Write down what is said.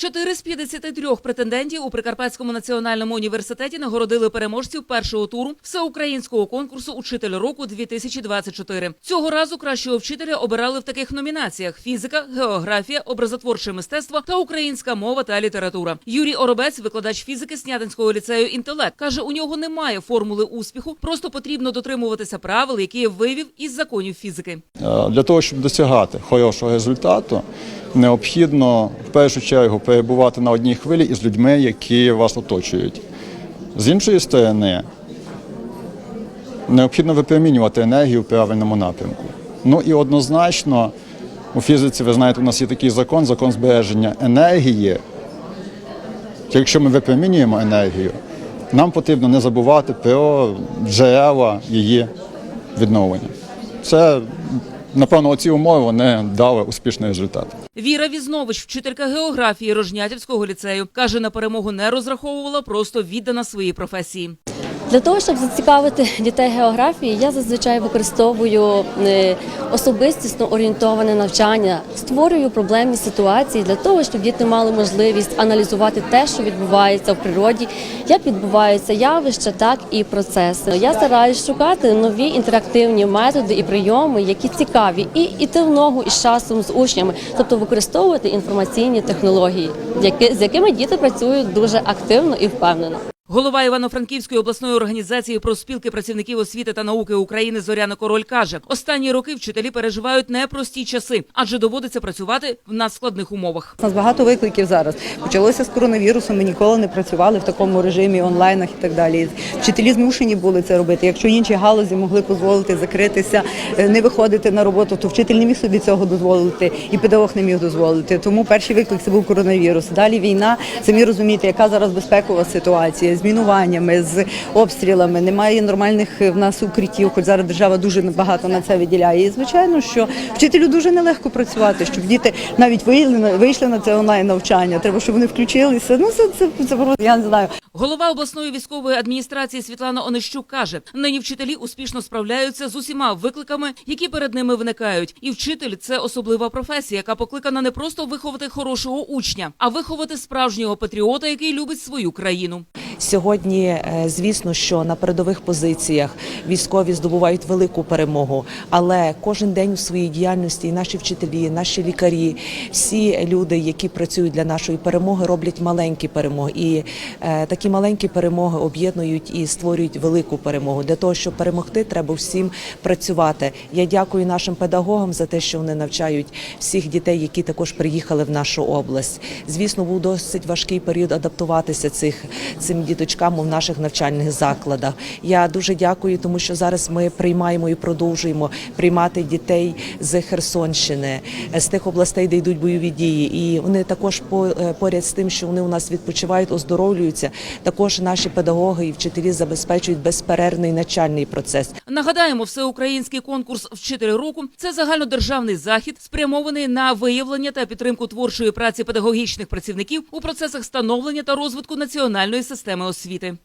Чотири з 53 претендентів у Прикарпатському національному університеті нагородили переможців першого туру всеукраїнського конкурсу Учитель року 2024 Цього разу кращого вчителя обирали в таких номінаціях: фізика, географія, образотворче мистецтво та українська мова та література. Юрій Оробець, викладач фізики Снятинського ліцею інтелект, каже: у нього немає формули успіху, просто потрібно дотримуватися правил, які вивів із законів фізики. Е, Для того, щоб досягати хорошого результату, необхідно в першу чергу перебувати на одній хвилі із людьми, які вас оточують. З іншої сторони, необхідно випромінювати енергію в правильному напрямку. Ну і однозначно, у фізиці, ви знаєте, у нас є такий закон, закон збереження енергії. Якщо ми випромінюємо енергію, нам потрібно не забувати про джерела її відновлення. Це, напевно, оці умови вони дали успішний результат. Віра Візнович, вчителька географії Рожнятівського ліцею, каже, на перемогу не розраховувала, просто віддана своїй професії. Для того, щоб зацікавити дітей географії, я зазвичай використовую е, особистісно орієнтоване навчання, створюю проблемні ситуації для того, щоб діти мали можливість аналізувати те, що відбувається в природі, як відбуваються явища, так і процеси. Я стараюсь шукати нові інтерактивні методи і прийоми, які цікаві, і іти в ногу із часом з учнями, тобто використовувати інформаційні технології, з якими діти працюють дуже активно і впевнено. Голова Івано-Франківської обласної організації профспілки працівників освіти та науки України Зоряна Король каже: останні роки вчителі переживають непрості часи, адже доводиться працювати в надскладних умовах. У нас багато викликів зараз. Почалося з коронавірусом. Ми ніколи не працювали в такому режимі онлайнах і так далі. Вчителі змушені були це робити. Якщо інші галузі могли дозволити закритися, е, не виходити на роботу, то вчитель не міг собі цього дозволити, і педагог не міг дозволити. Тому перший виклик це був коронавірус. Далі війна. Самі розумієте, яка зараз безпекова ситуація з мінуваннями, з обстрілами. Немає нормальних е, в нас укриттів, хоч зараз держава дуже багато на це виділяє. І звичайно, що вчителю дуже нелегко працювати, щоб діти навіть вийшли на це онлайн навчання. Треба, щоб вони включилися. Ну це це, це просто, я не знаю. Голова обласної військової адміністрації Світлана Онищук каже: нині вчителі успішно справляються з усіма викликами, які перед ними виникають. І вчитель це особлива професія, яка покликана не просто виховати хорошого учня, а виховати справжнього патріота, який любить свою країну. Сьогодні, е, звісно, що на передових позиціях військові здобувають велику перемогу, але кожен день у своїй діяльності наші вчителі, наші лікарі, всі люди, які працюють для нашої перемоги, роблять маленькі перемоги. І е, такі маленькі перемоги об'єднують і створюють велику перемогу. Для того, щоб перемогти, треба всім працювати. Я дякую нашим педагогам за те, що вони навчають всіх дітей, які також приїхали в нашу область. Звісно, був досить важкий період адаптуватися цих цим діточкам в наших навчальних закладах. Я дуже дякую, тому що зараз ми приймаємо і продовжуємо приймати дітей з Херсонщини, з тих областей, де йдуть бойові дії. І вони також е, поряд з тим, що вони у нас відпочивають, оздоровлюються. Також наші педагоги і вчителі забезпечують безперервний навчальний процес. Нагадаємо, всеукраїнський конкурс Вчитель року це загальнодержавний захід, спрямований на виявлення та підтримку творчої праці педагогічних працівників у процесах становлення та розвитку національної системи освіти.